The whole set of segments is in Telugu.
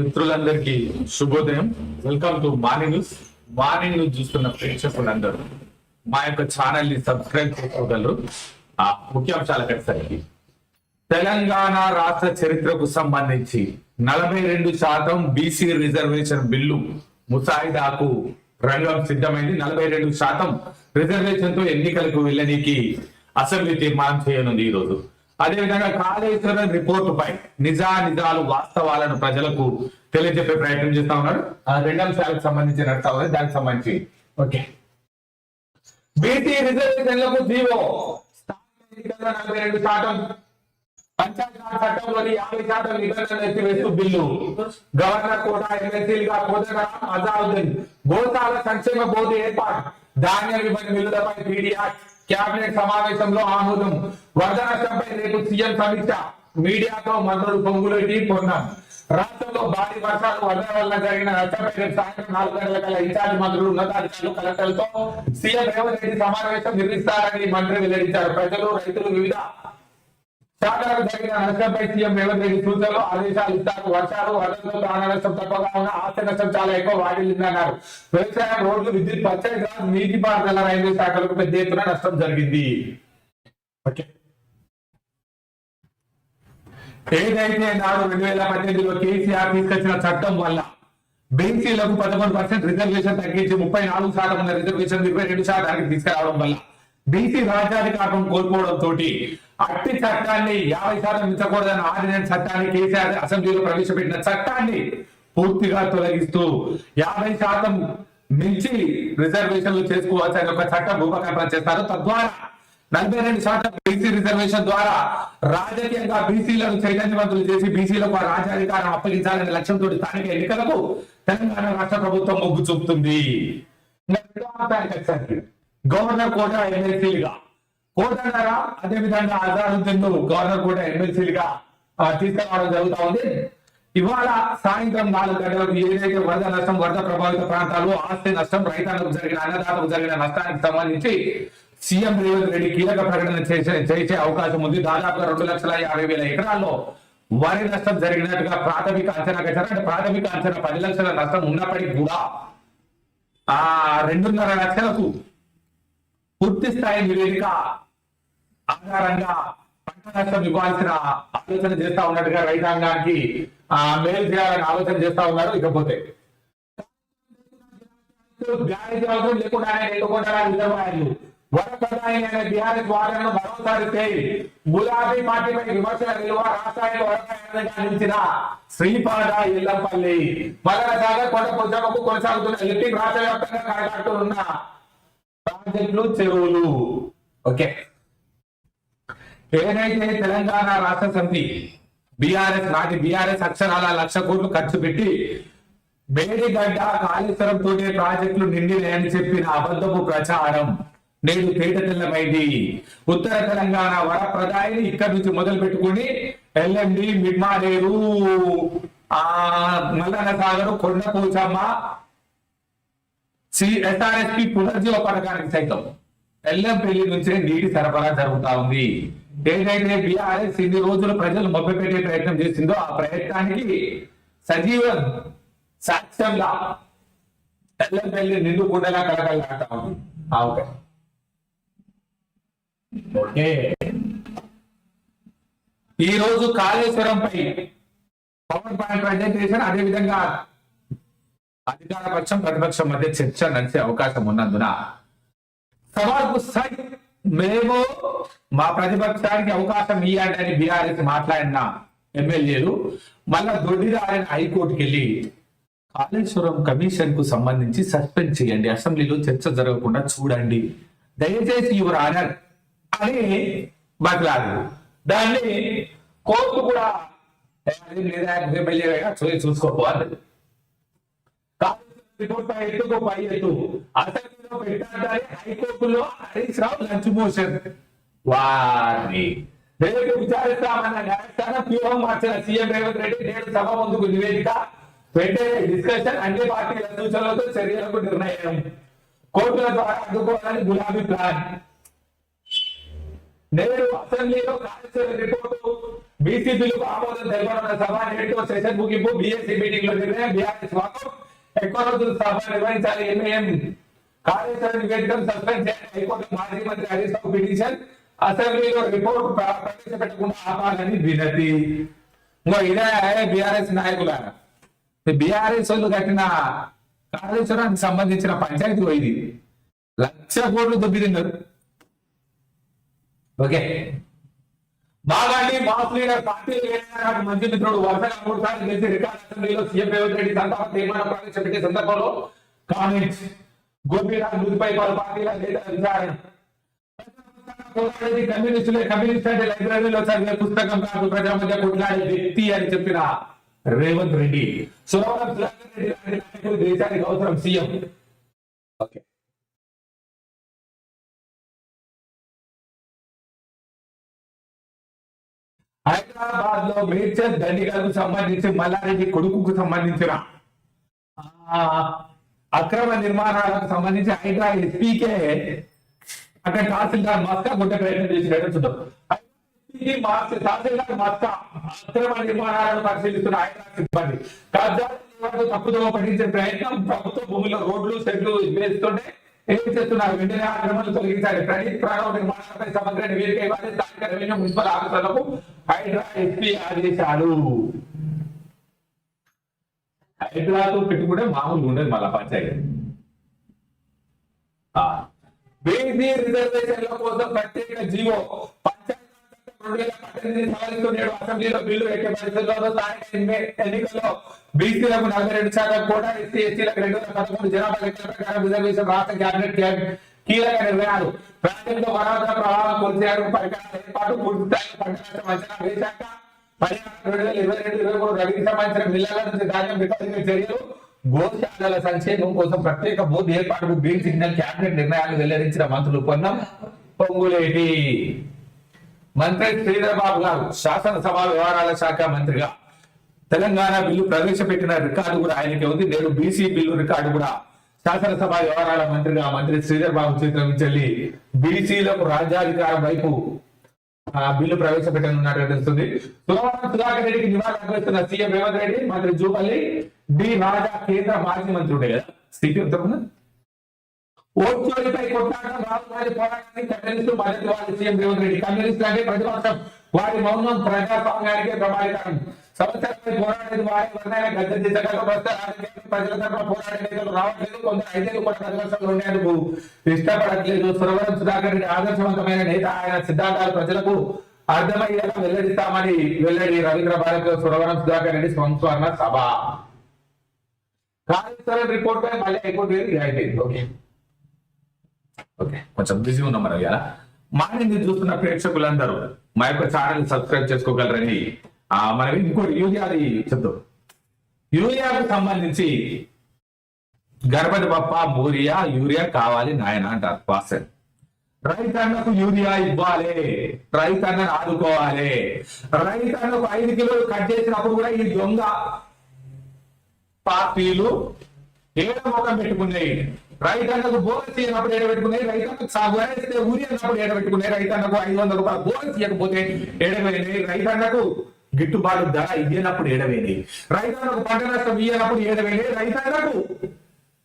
మిత్రులందరికీ శుభోదయం. Welcome to morning news morning news చూస్తున్న ప్రేక్షకులందరూ మా యొక్క ఛానల్ని సబ్స్క్రైబ్ చేసుకోగలరు. ఆ ముఖ్యాంశాలకు వచ్చేసరికి తెలంగాణ రాష్ట్ర చరిత్రకు సంబంధించి నలభై రెండు శాతం బీసీ రిజర్వేషన్ బిల్లు ముసాయిదాకు రంగం సిద్ధమైంది. నలభై రెండు శాతం రిజర్వేషన్తో ఎన్నికలకు వెళ్ళనీకి అసెంబ్లీ తీర్మానం చేయనుంది ఈ రోజు అదేవిధంగా కాళేశ్వరం రిపోర్టు పై నిజా నిజాలు వాస్తవాలను ప్రజలకు తెలియజెప్పే ప్రయత్నం చేస్తా ఉన్నారు. ఆ రెండు అంశాలకు సంబంధించి నడుస్తా ఉంది దానికి సంబంధించి ఓకే. బీసీ రిజర్వేషన్లకు జీవో. నలభై రెండు శాతం. పంచాయతీరాజ్ చట్టంలోని యాభై శాతం నిబంధనలు ఎత్తివేస్తూ బిల్లు. గవర్నర్ కూడా ఎమ్మెల్సీలుగా కోదరాం సంక్షేమ బోర్డు ఏర్పాటు. ధాన్య విభజన బిల్లులపై పీడీఆర్ కేబినెట్ సమావేశంలో ఆమోదం. వరద నష్టంపై రేపు సీఎం సమీక్ష. మీడియాతో మంత్రులు పొంగులేటి పొన్నాం రాష్ట్రంలో భారీ వర్షాలు వరద వల్ల జరిగిన నష్టంపై రేపు సాయంత్రం నాలుగు గంటల కల్లా ఇన్ఛార్జ్ మంత్రులు ఉన్నతాధికారులు కలెక్టర్లతో సీఎం రేవంత్ రెడ్డి సమావేశం నిర్మిస్తారని మంత్రి వెల్లడించారు. ప్రజలు రైతులు వివిధ శాఖలకు జరిగిన నష్టంపై సీఎం రేవంత్ రెడ్డి సూచనలు ఆదేశాలు ఇస్తారు. వర్షాలు వరదలతో ప్రాణ నష్టం తక్కువగా ఉన్న ఆస్తి నష్టం చాలా ఎక్కువ వాటిల్లిందన్నారు వ్యవసాయం రోడ్లు విద్యుత్ పంచాయతీరాజ్ నీటిపారుదల రైల్వే శాఖలకు పెద్ద ఎత్తున నష్టం జరిగింది. ఏదైతే నాడు రెండు వేల పద్దెనిమిదిలో కేసీఆర్ తీసుకొచ్చిన చట్టం వల్ల బీసీలకు పదకొండు పర్సెంట్ రిజర్వేషన్ తగ్గించి ముప్పై నాలుగు శాతం ఉన్న రిజర్వేషన్ ఇరవై రెండు శాతానికి తీసుకురావడం వల్ల బీసీ రాజ్యాధికారం కోల్పోవడం తోటి అట్టి చట్టాన్ని యాభై శాతం మించకూడదన్న ఆర్డినెన్స్ చట్టాన్ని కేసీఆర్ అసెంబ్లీలో ప్రవేశపెట్టిన చట్టాన్ని పూర్తిగా తొలగిస్తూ యాభై శాతం మించి రిజర్వేషన్లు చేసుకోవాల్సిన ఒక చట్టం రూపకల్పన చేస్తారు. తద్వారా నలభై రెండు శాతం బీసీ రిజర్వేషన్ ద్వారా రాజకీయంగా బీసీలను చైతన్యవంతులు చేసి బీసీలకు రాజాధికారం రాజ్యాధికారం అప్పగించాలనే లక్ష్యంతో స్థానిక ఎన్నికలకు తెలంగాణ రాష్ట్ర ప్రభుత్వం మొగ్గు చూపుతుంది. గవర్నర్ కోట ఎమ్మెల్సీలుగా కోటన్నర అదేవిధంగా అజారుద్దీన్ గవర్నర్ కూడా ఎమ్మెల్సీలుగా తీసుకురావడం జరుగుతూ ఉంది. ఇవాళ సాయంత్రం నాలుగు గంటలకు ఏదైతే వరద నష్టం వరద ప్రభావిత ప్రాంతాలు ఆస్తి నష్టం రైతాంగకు జరిగిన అన్నదాతకు జరిగిన నష్టానికి సంబంధించి సీఎం రేవంత్ రెడ్డి కీలక ప్రకటన చేసే చేసే అవకాశం ఉంది. దాదాపుగా రెండు లక్షల యాభై వేల ఎకరాల్లో వరి నష్టం జరిగినట్టుగా ప్రాథమిక అంచనా కట్టారు అంటే ప్రాథమిక అంచనా పది లక్షల నష్టం ఉన్నప్పటికీ కూడా ఆ రెండున్నర లక్షలకు పూర్తి స్థాయి నివేదిక ఆధారంగా పంట నష్టం ఇవ్వాల్సిన ఆలోచన చేస్తా ఉన్నట్టుగా రైతాంగానికి మేలు చేయాలని ఆలోచన చేస్తా ఉన్నారు. ఇకపోతే గ్యారెంటీ అవసరం లేకుండానే రిజర్వాయర్లు అనే వాదనను మరోసారి తేలి గులాబీ పార్టీపై విమర్శల విలువ రాష్ట్రానికి వరప్రదాయంగా శ్రీపాద ఇల్లంపల్లి మలన సాగర్ కొండ పొద్దమకు కొనసాగుతున్న లిఫ్టింగ్ రాష్ట్ర వ్యాప్తంగా కాపాడుతున్న ప్రాజెక్టులు చెరువులు. ఓకే. ఏదైతే తెలంగాణ రాష్ట్ర సమితి బీఆర్ఎస్ నాటి బీఆర్ఎస్ అక్షరాల లక్ష కోట్లు ఖర్చు పెట్టి మేడిగడ్డ కాళేశ్వరం తోటే ప్రాజెక్టులు నిండినాయని చెప్పిన అబద్ధపు ప్రచారం నేడు తేట తెల్లమైంది. ఉత్తర తెలంగాణ వరప్రదాయిని ఇక్కడి నుంచి మొదలు పెట్టుకుని ఎల్ఎండి మిడ్మానేరు ఆ మల్లన్న సాగరు కొండపోచమ్మ ఎస్ఆర్ఎస్పి పునర్జీవ పథకానికి సైతం ఎల్లంపల్లి నుంచే నీటి సరఫరా జరుగుతా ఉంది. ఏదైతే బీఆర్ఎస్ ఇన్ని రోజులు ప్రజలు మొబ్బపెట్టే ప్రయత్నం చేసిందో ఆ ప్రయత్నానికి సజీవ సాక్ష్యంగా ఎల్లంపల్లి నిండు కుండలా కలకలాడుతా ఉంది. Okay okay. ఈ రోజు కాళేశ్వరంపై పవర్ పాయింట్ ప్రజెంటేషన్ అదే అధికార పక్షం ప్రతిపక్షం మధ్య చర్చ నడిచే అవకాశం ఉన్నందున సవాల్కు సై మేము మా ప్రతిపక్షానికి అవకాశం ఇవ్వండి అని బీఆర్ఎస్ మాట్లాడిన ఎమ్మెల్యేలు మళ్ళా దొడ్డిదారిన హైకోర్టుకి వెళ్ళి కాళేశ్వరం కమిషన్కు సంబంధించి సస్పెండ్ చేయండి. అసెంబ్లీలో చర్చ జరగకుండా చూడండి. దయచేసి యువర్ ఆనర్ అని మాట్లాడారు దాన్ని కోర్టు కూడా లేదా ఎమ్మెల్యే చూసుకోపోవాలి రిపోర్ట్ ఎత్తుకు పై ఎత్తు అసెంబ్లీలో పెట్టాలని హైకోర్టులో హరీష్ రావు లంచ్ మోషన్ వారిని రేపు విచారిస్తామన్న న్యాయస్థానం వ్యూహం మార్చిన సీఎం రేవంత్ రెడ్డి నేడు సభ ముందుకు నివేదిక వెంటనే డిస్కషన్ అన్ని పార్టీల సూచనలతో చర్యలకు నిర్ణయం. కోర్టుల ద్వారా అడ్డుకోవాలని గులాబీ ప్లాన్. నేడు అసెంబ్లీలో కాళేశ్వరం రిపోర్టు బీసీ బిల్లుకు ఆమోదం తెలపనున్న సభ నేటితో సెషన్ ముగింపు బీఎస్సీ మీటింగ్లో నిర్ణయం బీఆర్ఎస్ వాకం ఎక్కువ సభ నిర్వహించాలి ఎంఏఎం కార్యాచరణ నివేదికను సస్పెండ్ చేయాలి. హైకోర్టు మాజీ మంత్రి హరీష్ రావు పిటిషన్ అసెంబ్లీలో రిపోర్ట్ ప్రవేశపెట్టకుండా ఆపాలని వినతి. ఇంకో ఇదే బీఆర్ఎస్ నాయకుల బీఆర్ఎస్ వాళ్ళు కట్టిన కాళేశ్వరానికి సంబంధించిన పంచాయతీ పోయింది. లక్ష కోట్లు దొబ్బి తిన్నారు ఓకే బాగాండి మాస్ లీడర్ పార్టీ నాకు మంచి మిత్రుడు వరుసగా మూడు సార్లు గెలిచి రికార్డ్ అసెంబ్లీలో సీఎం రేవంత్ రెడ్డి సంతాప తీర్మానం ప్రవేశపెట్టే సందర్భంలో కామెంట్స్. గోపీనాథ్ మృతిపై పలు పార్టీల నేతల విచారణ. పోరాడేది కమ్యూనిస్టులే కమ్యూనిస్ట్ అంటే లైబ్రరీలో చదివే పుస్తకం కాదు ప్రజా మధ్య కొట్లాడే వ్యక్తి అని చెప్పిన రేవంత్ రెడ్డి. సురవరం సుధాకర్ రెడ్డి దేశానికి అవసరం సీఎం. ఓకే. హైదరాబాద్లో మేడ్చల్ దండిగలకు సంబంధించి మల్లారెడ్డి కొడుకుకు సంబంధించిన అక్రమ నిర్మాణాలకు సంబంధించి హైదరా ఎస్పీకే అక్కడ తహసీల్దార్ మస్కా గుడ్డ ప్రయత్నం చేసినట్టు చూద్దాం. తహసీల్దార్ మస్కా అక్రమ నిర్మాణాలను పరిశీలిస్తున్న హైదరా సిబ్బంది. కబ్జాలు తప్పుదోవ పట్టించే ప్రయత్నం ప్రభుత్వ భూమిలో రోడ్లు సెట్లు వేస్తుంటే ఏం చేస్తున్నారు? వెంటనే ఆక్రమణలు తొలగించాలి. ప్రణీత్ ప్రాణ నిర్మాణాలపై సమగ్ర నివేదిక ఇవ్వాలి. స్థానిక రెవెన్యూ మున్సిపల్ ఆఫీసర్లకు హైడ్రా ఎస్పీ ఆదేశాలు హైదరాబాద్ పెట్టుకుంటే మామూలు ఉండదు మళ్ళా పంచాయతీ. బీసీ రిజర్వేషన్ల కోసం ప్రత్యేక జీవో. నేడు అసెంబ్లీలో బిల్లు ఎక్కే స్థానిక ఎన్నికల్లో బీసీలకు నలభై రెండు శాతం కూడా ఎస్సీ ఎస్టీలకు రెండు వేల పదకొండు జనాభా లెక్కల ప్రకారం రిజర్వేషన్ రాష్ట్ర క్యాబినెట్ క్యాబ్- కీలక నిర్ణయాలు ప్రాంతంలో వరాల ప్రవాహం కొలిచారు. పరికరాల ఏర్పాటు పూర్తి స్థాయి పంట అంచనా వేశాక పర్యావరణ రెండు వేల ఇరవై రెండు ఇరవై మూడు రవికి సంబంధించిన మిల్లల నుంచి ధాన్యం విపరీత చర్యలు. గోశాలల సంక్షేమం కోసం ప్రత్యేక బోర్డు ఏర్పాటుకు గ్రీన్ సిగ్నల్ క్యాబినెట్ నిర్ణయాలు వెల్లడించిన మంత్రులు పొన్నం పొంగులేటి. మంత్రి శ్రీధర్ బాబు గారు శాసనసభ వ్యవహారాల శాఖ మంత్రిగా. తెలంగాణ బిల్లు ప్రవేశపెట్టిన రికార్డు కూడా ఆయనకి ఉంది. నేను బీసీ బిల్లు రికార్డు కూడా శాసనసభ వ్యవహారాల మంత్రిగా మంత్రి శ్రీధర్ బాబు చేతుల చెల్లి బీసీలకు రాజ్యాధికారం వైపు బిల్లు ప్రవేశపెట్టనున్నట్టు తెలుస్తుంది. సురవరం సుధాకర్ రెడ్డికి నివాళులు అర్పిస్తున్న సీఎం రేవంత్ రెడ్డి మంత్రి జూపల్లి డి రాజా కేంద్ర మాజీ మంత్రి ఉండే కదా స్పీకర్ తరఫున ఓట్లపై కొట్లాడడం రాహుల్ గాంధీ పోరాటాన్ని ఖండిస్తూ మద్దతు వాళ్ళు సీఎం రేవంత్ రెడ్డి. కమ్యూనిస్ట్ అంటే ప్రతిపక్షం. వారి మౌనం ప్రజాస్వామ్యానికి ప్రమాదకరం సమస్యలపై పోరాడేది వారి వర్ణాల గద్దె దిశగా ప్రస్తుత రాజకీయాలు ప్రజల తరఫున పోరాడే నేతలు రావట్లేదు. కొందరు ఐదేళ్ళు కూడా ప్రతిపక్షంలో ఉండేందుకు ఇష్టపడట్లేదు. సురవరం సుధాకర్ రెడ్డి ఆదర్శవంతమైన నేత. ఆయన సిద్ధాంతాలు ప్రజలకు అర్థమయ్యేలా వెల్లడిస్తామని వెల్లడి రవీంద్ర భారత్ సురవరం సుధాకర్ రెడ్డి సంస్మరణ సభ. కాళేశ్వరం రిపోర్ట్ పై మళ్ళీ హైకోర్టు వేరు ఇది ఓకే. ఓకే. కొంచెం బిజీ ఉన్నాం మనం ఇలా చూస్తున్న ప్రేక్షకులందరూ మా యొక్క ఛానల్ సబ్స్క్రైబ్ చేసుకోగలరని. ఆ, మనం ఇంకోటి యూరియాది చెప్తాం యూరియాకు సంబంధించి గణపతి బప్ప మూరియా యూరియా కావాలి నాయన అంటారు వాసన్. రైతన్నకు యూరియా ఇవ్వాలి రైతన్నను ఆదుకోవాలి. రైతన్నకు ఐదు కిలోలు కట్ చేసినప్పుడు కూడా ఈ దొంగ పార్టీలు ఏడ ముఖం పెట్టుకున్నాయి. రైతన్నకు బోనస్ ఇవ్వనప్పుడు ఏడబెట్టుకున్నాయి రైతన్నకు సాగు వేస్తే ఊరి అన్నప్పుడు ఏడబెట్టుకున్నాయి రైతన్నకు ఐదు వందల రూపాయలు బోనస్ ఇవ్వకపోతే ఏడవేనాయి రైతన్నకు గిట్టుబాటు ధర ఇవ్వనప్పుడు ఏడవేనాయి రైతన్నకు పంట నష్టం ఇవ్వనప్పుడు ఏడవేనాయి రైతన్నకు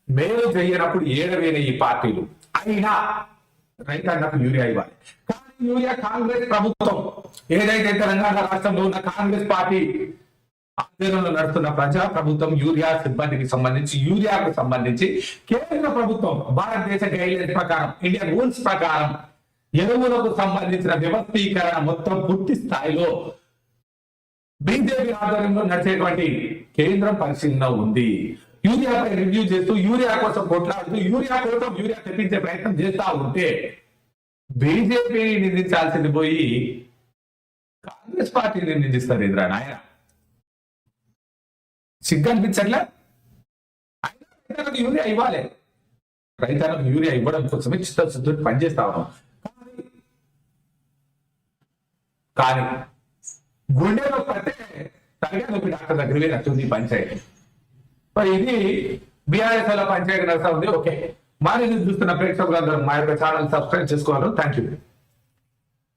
మేలు చేయనప్పుడు ఏడవేనాయి ఈ పార్టీలు? అయినా రైతాంగకు యూరియా ఇవ్వాలి. కానీ యూరియా కాంగ్రెస్ ప్రభుత్వం ఏదైతే తెలంగాణ రాష్ట్రంలో ఉన్న కాంగ్రెస్ పార్టీ ఆధ్వర్యంలో నడుస్తున్న ప్రజా ప్రభుత్వం యూరియా సిబ్బందికి సంబంధించి యూరియాకు సంబంధించి కేంద్ర ప్రభుత్వం భారతదేశ గైడ్లైన్స్ ప్రకారం ఇండియన్ రూల్స్ ప్రకారం ఎరువులకు సంబంధించిన వ్యవస్థీకరణ మొత్తం పూర్తి స్థాయిలో బీజేపీ ఆధ్వర్యంలో నడిచేటువంటి కేంద్రం పరిశీలన ఉంది. యూరియాపై రివ్యూ చేస్తూ యూరియా కోసం కొట్లాడుతూ యూరియా కోసం యూరియా తెప్పించే ప్రయత్నం చేస్తా ఉంటే బీజేపీని నిందించాల్సింది పోయి కాంగ్రెస్ పార్టీని నిందిస్తారు ఇంద్రా నాయన. సిగ్గు అనిపించట్లే? అయినా రైతులకు యూరియా ఇవ్వాలి రైతులకు యూరియా ఇవ్వడం కోసమే చిత్తశుద్ధుడు పనిచేస్తా ఉన్నాం. కానీ- గుండెలో పడితే తగ్గ నొప్పి డాక్టర్ దగ్గరికి నచ్చింది పంచాయతీ మరి ఇది బీఆర్ఎస్ పంచాయతీ నడుస్తా ఉంది. ఓకే. మరి చూస్తున్న ప్రేక్షకులందరూ మా యొక్క ఛానల్ సబ్స్క్రైబ్ చేసుకోవాలి. Thank you